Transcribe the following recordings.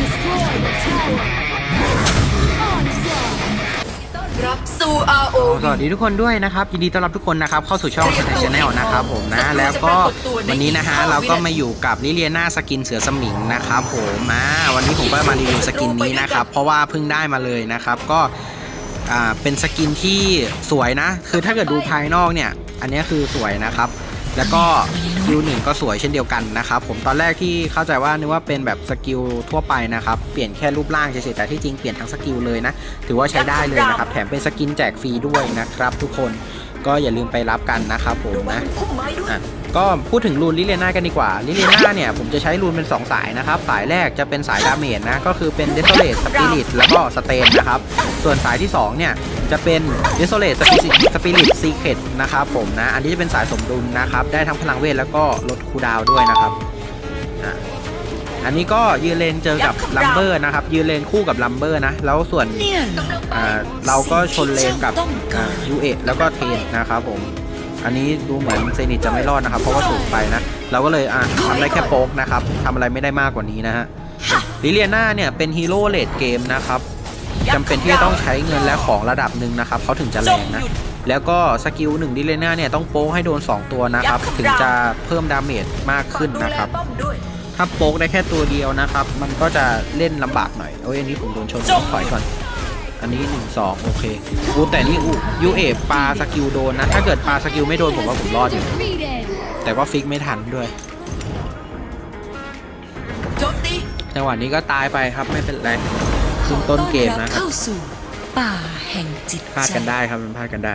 Destroy the tower. Onslaught. รับสู่ RO สวัสดีทุกคนด้วยนะครับ ยินดีต้อนรับทุกคนนะครับ เข้าสู่ช่องสแตนชแนลนะครับผมนะ แล้วก็วันนี้นะฮะ เราก็มาอยู่กับลิเลียนาสกินเสือสมิงนะครับผมมาวันนี้ผมก็มารีวิวสกินนี้นะครับ เพราะว่าเพิ่งได้มาเลยนะครับ ก็อ่าเป็นสกินที่สวยนะ คือถ้าเกิดดูภายนอกเนี่ย อันนี้คือสวยนะครับ แล้วก็คิวหนึ่งก็สวยเช่นเดียวกันนะครับผมตอนแรกที่เข้าใจว่านึกว่าเป็นแบบสกิลทั่วไปนะครับเปลี่ยนแค่รูปร่างเฉยๆแต่ที่จริงเปลี่ยนทั้งสกิลเลยนะถือว่าใช้ได้เลยนะครับแถมเป็นสกินแจกฟรีด้วยนะครับทุกคนก็อย่าลืมไปรับกันนะครับผมนะพุ่มไม้ด้วยอะก็พูดถึงรูนลิเลียนากันดีกว่าลิเลียนาเนี่ยผมจะใช้รูนเป็น 2 สายนะครับ สายแรกจะเป็นสายดาเมจนะ ก็คือเป็น Desolate Spirit แล้วก็สเตนนะครับ ส่วนสายที่ 2 เนี่ย จะเป็น Desolate Spirit Spirit Secret นะครับผมนะ อันนี้จะเป็นสายสมดุลนะครับ ได้ทั้งพลังเวทแล้วก็ลดคูลดาวน์ด้วยนะครับอะอันนี้ก็ยืนเลนเจอกับลัมเบอร์นะครับ ยืนเลนคู่กับลัมเบอร์นะ แล้วส่วนเนี่ยเหรออ่าเราก็ชนเลนกับยูเอแล้วก็เทนนะครับผมอันนี้ดูเหมือนเซนิตจะไม่รอดนะครับ เพราะว่าสูงไปนะ เราก็เลยอะทำได้แค่โป๊กนะครับทำอะไรไม่ได้มากกว่านี้นะฮะลิเลียนาเนี่ยเป็นฮีโร่เลดเกมนะครับ จำเป็นที่จะต้องใช้เงินและของระดับหนึ่งนะครับเขาถึงจะแรงนะ แล้วก็สกิลหนึ่งลิเลียนาเนี่ยต้องโป๊กให้โดน 2 ตัวนะครับ ถึงจะเพิ่มดาเมจมากขึ้นนะครับป้อมด้วยถ้าโป๊กได้แค่ตัวเดียวนะครับ มันก็จะเล่นลำบากหน่อยโอ้ยอันนี้ผมโดนชนต้องถอยก่อนอันนี้1 2โอเคอูแต่นี่อูยูเอปาสกิลโดนนะ ถ้าเกิดปาสกิลไม่โดนผมว่าผมรอดอยู่ Defeated. แต่ว่าฟิกไม่ทันด้วยโจมตีจังหวะนี้ก็ตายไปครับไม่เป็นไร ขึ้นต้นเกมนะครับเข้าสู่ป่าแห่งจิตพลาดกันได้ครับมันพลาดกันได้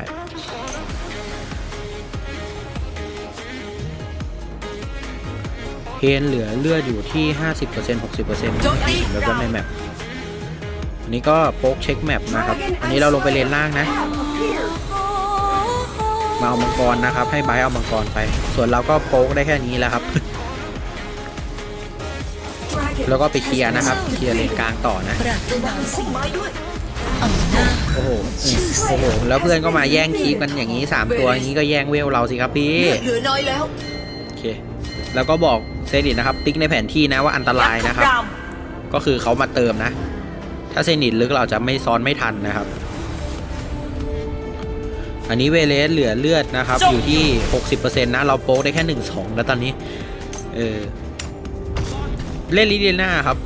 เพนเหลือเลือดอยู่ที่ 50% 60%โจมตีแล้วก็ในแมปอันนี้ก็โป๊กเช็คแมปนะครับ อันนี้เราลงไปเลนล่างนะ มาเอามังกรนะครับ ให้ไบร์ทเอามังกรไป ส่วนเราก็โป๊กได้แค่นี้แล้วครับ แล้วก็ไปเคลียร์นะครับ เคลียร์เลนกลางต่อนะ โอ้โห โอ้โห แล้วเพื่อนก็มาแย่งคีปกันอย่างนี้ 3 ตัวอย่างนี้ก็แย่งเวลเราสิครับพี่เหลือน้อยแล้ว โอเค แล้วก็บอกเซนิตนะครับ ติ๊กในแผนที่นะว่าอันตรายนะครับ ก็คือเขามาเติมนะ ถ้าเซนิตลึกเราจะไม่ซ้อนไม่ทันนะครับ อันนี้เวเลสเหลือเลือดนะครับ อยู่ที่ 60%นะ เราโป๊กได้แค่ 1 2 แล้วตอนนี้ เออ เล่นลิเดียนาครับ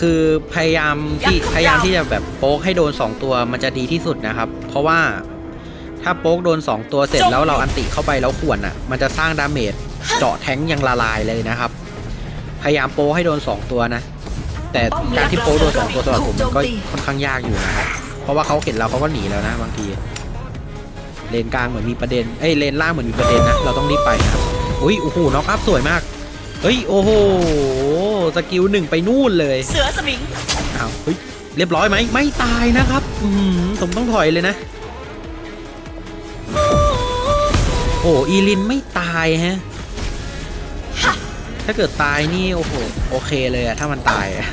คือพยายามที่พยายามที่จะแบบโป๊กให้โดน 2 ตัวมันจะดีที่สุดนะครับ เพราะว่าถ้าโป๊กโดน 2 ตัวเสร็จแล้วเราอันติเข้าไปแล้วขวนอะ มันจะสร้างดาเมจเจาะแทงค์ยังละลายเลยนะครับ พยายามโป๊กให้โดน 2 ตัวนะ แต่การที่โป๊กโดน 2 ตัวสำหรับผมมันก็ค่อนข้างยากอยู่นะครับเพราะว่าเขาเห็นเราเขาก็หนีแล้วนะบางที เลนกลางเหมือนมีประเด็นเอ้ยเลนล่างเหมือนมีประเด็นนะเราต้องรีบไปนะครับอุ้ยโอ้โหน็อกอัพสวยมากเฮ้ยโอ้โห สกิลหนึ่งไปนู่นเลยเสือสมิงอ้าวเฮ้ยเรียบร้อยไหมไม่ตายนะครับอืมผมต้องถอยเลยนะ โอ้อีลินไม่ตายฮะถ้าเกิดตายนี่โอ้โหโอเคเลยอะถ้ามันตายอะ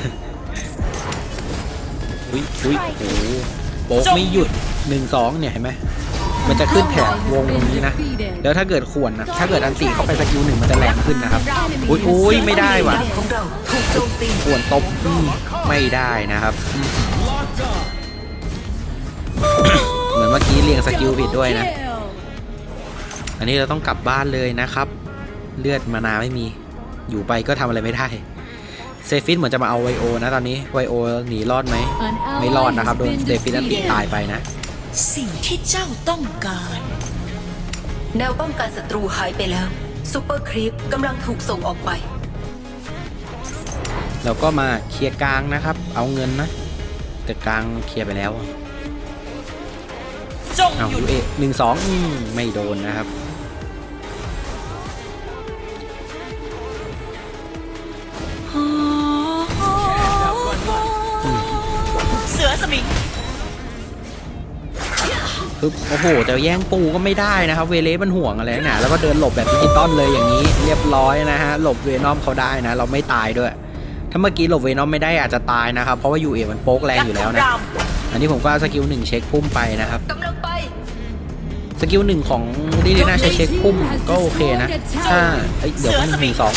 อุ้ยอุ้ยโอ้โหโป๊กไม่หยุดหนึ่งสองเนี่ยเห็นไหม มันจะขึ้นแถบวงตรงนี้นะ แล้วถ้าเกิดขวนนะ ถ้าเกิดอันติเข้าไปสกิลหนึ่งมันจะแรงขึ้นนะครับ อุ้ยอุ้ยไม่ได้ว่ะขวนตบไม่ได้นะครับ เหมือนเมื่อกี้เรียงสกิลผิดด้วยนะ อันนี้เราต้องกลับบ้านเลยนะครับ เลือดมานาไม่มี อยู่ไปก็ทำอะไรไม่ได้เซฟิสเหมือนจะมาเอาไวโอนะตอนนี้ไวโอหนีรอดไหมไม่รอดนะครับโดนเซฟิสอันติ defeated. ตายไปนะ สิ่งที่เจ้าต้องการ แนวป้องกันศัตรูหายไปแล้วซูเปอร์ครีปกำลังถูกส่งออกไปแล้วก็มาเคลียร์กลางนะครับ เอาเงินนะ แต่กลางเคลียร์ไปแล้วอะจงเอาหยุยูดเอหนึ่งสองอืมไม่โดนนะครับ ปึ๊บโอ้โหจะแย่งปูก็ไม่ได้นะครับเวเลสมันห่วงอะไรนักหนาแล้วก็เดินหลบแบบดิจิตอลเลยอย่างนี้ เรียบร้อยนะฮะหลบเวนอมเขาได้นะ เราไม่ตายด้วย ถ้าเมื่อกี้หลบเวนอมไม่ได้อาจจะตายนะครับเพราะว่ายูเอมันโป๊กแรงอยู่แล้วนะอันนี้ผมก็สกิลหนึ่งเช็คพุ่มไปนะครับกำลังไปสกิลหนึ่งของดิลีน่าใช้เช็คพุ่มก็โอเคนะถ้าเดี๋ยวมันหนึ่งสอง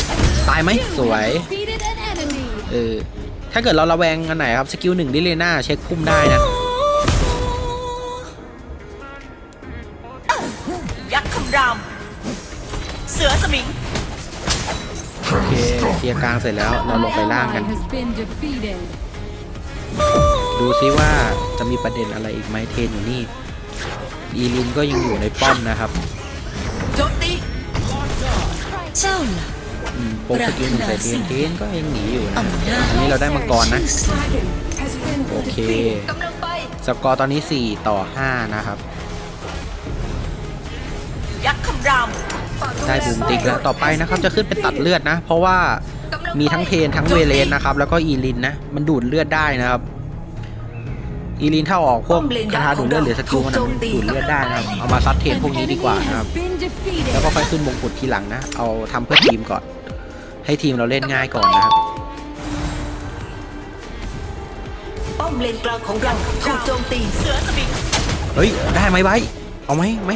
ตายไหมสวยเออถ้าเกิดเราระแวงอันไหนครับสกิลหนึ่งลิเลน่าเช็คพุ่มได้นะ เคเคลียร์กลางเสร็จแล้วเราลงไปล่างกัน has been defeated. ดูซิว่าจะมีประเด็นอะไรอีกไหมเทนอยู่นี่อีลินก็ยังอยู่ในป้อมนะครับโจมตีเจ้าล่ะอืมโป๊กสกิลหนึ่งใส่เทนเทนก็ยังหนีอยู่นะอำนาจอันนี้เราได้มังกรนะชื่อเสียงโอเคกำลังไปสกอร์ตอนนี้ 4 ต่อ 5 นะครับ ยักษ์คำราม ได้บูมติ๊กแล้ว ต่อไปนะครับจะขึ้นเป็นตัดเลือดนะ เพราะว่ามีทั้งเทนทั้งเวเลนนะครับ แล้วก็อีลินนะ มันดูดเลือดได้นะครับ อีลินถ้าออกพวกคาถาดูดเลือดหรือสกิลมันนะมันดูดเลือดได้นะครับ เอามาซัดเทนพวกนี้ดีกว่านะครับ Has been defeated. แล้วก็ค่อยขึ้นมงกุฎทีหลังนะ เอาทำเพื่อทีมก่อน ให้ทีมเราเล่นง่ายก่อนนะครับป้อมเลนกลางของเราถูกโจมตีเสือสมิงเฮ้ยได้ไหมใบร์ทเอาไหมไหม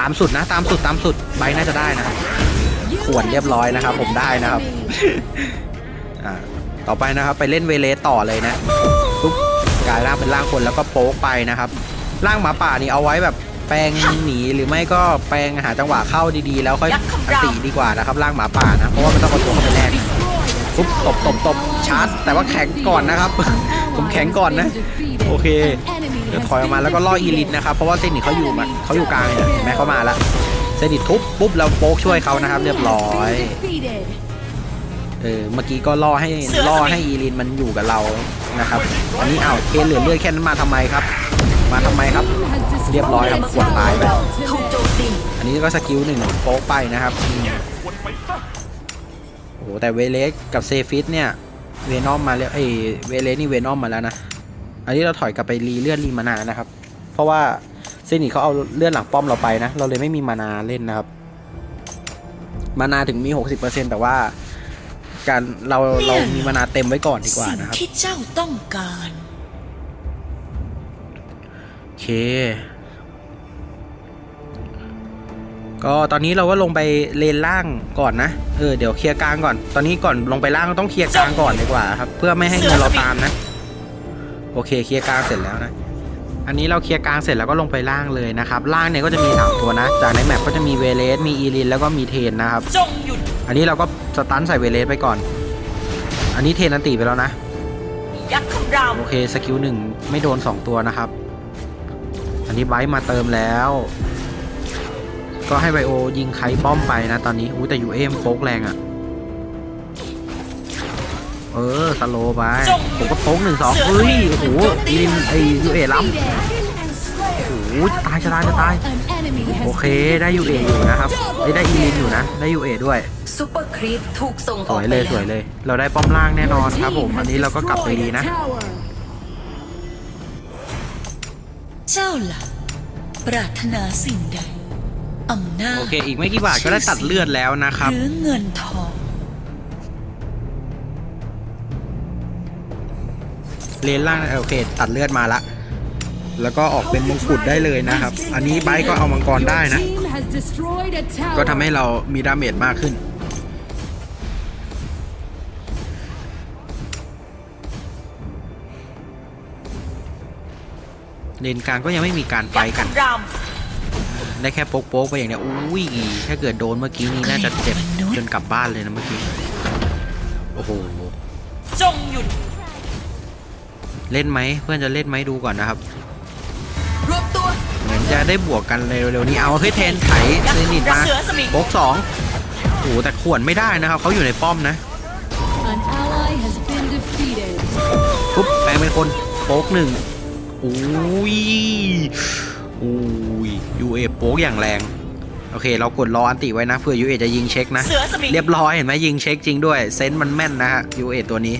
ตามสุดนะ ตามสุดตามสุดใบร์ทน่าจะได้นะขวนเรียบร้อยนะครับ ผมได้นะครับอ่าต่อไปนะครับ ไปเล่นเวเลสต่อเลยนะปุ๊บกลายร่างเป็นร่างคนแล้วก็โป๊กไปนะครับร่างหมาป่านี่เอาไว้แบบแปลงหนีหรือไม่ก็แปลงหาจังหวะเข้าดีๆ แล้วค่อยอันตีดีกว่านะครับร่างหมาป่านะเพราะว่ามันต้องเอาตัวเข้าไปแลกปุ๊บตบตบตบชาร์จแต่ว่าแข็งก่อนนะครับ ผมแข็งก่อนนะ โอเค เดี๋ยวถอยออกมาแล้วก็ล่ออีลิทนะครับเพราะว่าเซนิทเขาอยู่มาเขาอยู่กลางเนี่ยเห็นไหมเขามาล้วเซนิททุบปุ๊บเราโป๊กช่วยเขานะครับ เรียบร้อยเออเมื่อกี้ก็ล่อให้ล่อให้อีลินมันอยู่กับเรานะครับ อันนี้เอ้าเคเหลือเลือดแค่นั้นมาทำไมครับ มาทำไมครับ เรียบร้อยครับขวดตายไปอันนี้ก็สกิลหนึ่งโป๊กไปนะครับโอ้แต่เวเลสกับเซฟิสเนี่ยเวนอมมาแล้วเอ้เวเลสนี่เวนอมมาแล้วนะ อันนี้เราถอยกลับไปรีเลื่อนรีมานานะครับ เพราะว่าเซนิเขาเอาเลื่อนหลังป้อมเราไปนะ เราเลยไม่มีมานาเล่นนะครับ มานาถึงมี 60%แต่ว่าการเราเรามีมานาเต็มไว้ก่อนดีกว่าสิ่งนะครับที่เจ้าต้องการโอเค ก็ตอนนี้เราก็ลงไปเลนล่างก่อนนะ เออเดี๋ยวเคลียร์กลางก่อน ตอนนี้ก่อนลงไปล่างต้องเคลียร์กลางก่อนดีกว่าครับ เพื่อไม่ให้เงินเราตามนะ โอเคเคลียร์กลางเสร็จแล้วนะ อันนี้เราเคลียร์กลางเสร็จแล้วก็ลงไปล่างเลยนะครับ ล่างเนี่ยก็จะมีสามตัวนะ จากในแมปก็จะมีเวเลส มีอีลิน แล้วก็มีเทนนะครับ จงหยุด อันนี้เราก็สตันใส่เวเลสไปก่อน อันนี้เทนอันตีไปแล้วนะ ยักษ์คำรามโอเคสกิลหนึ่งไม่โดน 2 ตัวนะครับ อันนี้ไบรท์มาเติมแล้ว ก็ให้ไบโอยิงไคป้อมไปนะตอนนี้อู้แต่ยูเอ็มโฟกแรงอะ่ะ เออสโลว์ไป ผมก็โฟกหนึ่งสองเฮ้ย โอ้โหอีลินไอยูเอล้ำโอ้โหจะตายจะตายจะตาย An enemy โอ has เคได้ยูเออยู่นะครับได้ได้อีลินอยู่นะ ได้ยูเอด้วยซูเปอร์ครีปถูกส่งสออกวยไปเลยแล้วสวยเลย เราได้ป้อมล่างแน่นอนครับผม อันนี้เราก็กลับไปดีนะ เจ้าล่ะปรารถนาสิ่งใดอำนาจโอเค อีกไม่กี่บาทก็ได้ตัดเลือดแล้วนะครับหรือเงินทอง เลนล่างโอเค ตัดเลือดมาละแล้วก็ออกเป็นมงกุฎได้เลยนะครับ อันนี้ไบร์ก็เอามังกรได้นะ ก็ทำให้เรามีดาเมจมากขึ้น เลนกลางก็ยังไม่มีการไฟยักษ์กัน ได้แค่โป๊กๆไปอย่างเนี้ยอุ้ย ถ้าเกิดโดนเมื่อกี้นี้น่าจะเจ็บจนกลับบ้านเลยนะเมื่อกี้ โอ้โห จงหยุด เล่นไหมเพื่อนจะเล่นไหมดูก่อนนะครับรวบตัวเหมือนจะได้บวกกันเร็วๆนี้เอาเฮ้ยเทนไถเซนิตมาเสือสมิงโป๊กสองโอ้โหแต่ขวนไม่ได้นะครับเขาอยู่ในป้อมนะ An ally has been defeated. ปุ๊บแปลงเป็นคนโป๊กหนึ่งอุ้ยอุ้ยยูเอโป๊กอย่างแรง โอเค เรากดรออันติไว้นะเผื่อยูเอจะยิงเช็คนะเสือสมิงเรียบร้อยเห็นไหมยิงเช็คจริงด้วย เซนส์มันแม่นนะฮะยูเอตัวนี้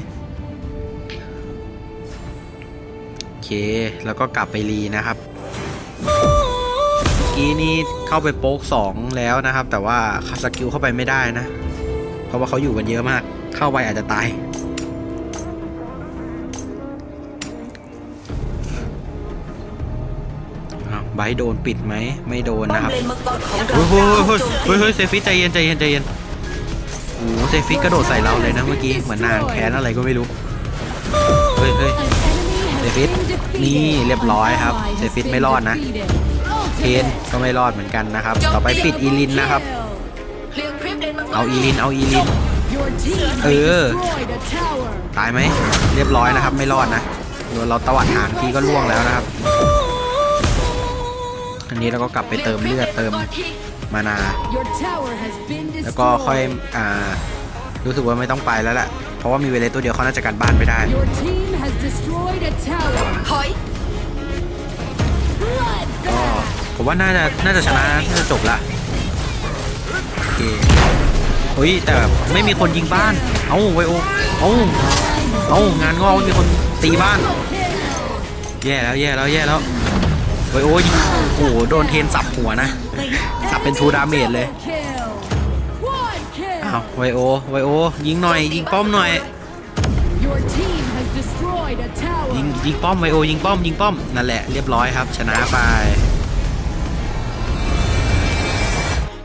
เค แล้วก็กลับไปรีนะครับเมื่อกี้นี้เข้าไปโป๊กสองแล้วนะครับ แต่ว่าสกิลเข้าไปไม่ได้นะ เพราะว่าเขาอยู่กันเยอะมาก เข้าไปอาจจะตายอ้าวไบโดนปิดไหมไม่โดนนะครับเฮ้ยเฮ้ยเฮ้ยเฮ้ยเซฟิใจเย็นใจเย็นใจเย็นโอ้เซฟิกระโดดใส่เราเลยนะเมื่อกี้เหมือนนางแค้นอะไรก็ไม่รู้ เฮ้ยเฮ้ยเซฟิ นี่เรียบร้อยครับ An ally เซ has ฟิต been ไม่รอดนะ defeated. เทนก็ไม่รอดเหมือนกันนะครับ ต่อไปปิดอีลินนะครับเคลียร์คลิปเลนมังกรเอาอีลินเอาอีลิน Your team has เออ destroyed a tower. ตายไหมเรียบร้อยนะครับ ไม่รอดนะโดนเราตวัดหางทีก็ล่วงแล้วนะครับอันนี้เราก็กลับไปเติมเลือดเติมคลียร์คลิปเลนมังกรทีมานา Your tower has been แล้วก็ค่อย destroyed. อ่า รู้สึกว่าไม่ต้องไปแล้วแหละเพราะว่ามีเวเลสตัวเดียวเขาน่าจะกันบ้านไปได้ Your team has destroyed a tower. ถอยก็ Bloodbath. ผมว่าน่าจะน่าจะชนะน่าจะจบละโอเคเฮ้ยแต่แบบไม่มีคนยิงบ้าน เอ้าไวโอเอ้าเอ้างานงอกไม่มีคนตีบ้าน แย่แล้วแย่แล้วแย่แล้วไวโอยิงโอ้โหโดนเทนสับหัวนะ สับเป็นทูดาเมจเลย Kill. One kill. อ้าวไวโอไวโอ ยิงหน่อย ยิงป้อมหน่อย Your team has destroyed a tower. ยิงยิงป้อมไวโอ ยิงป้อมยิงป้อมนั่นแหละเรียบร้อยครับ ชนะไป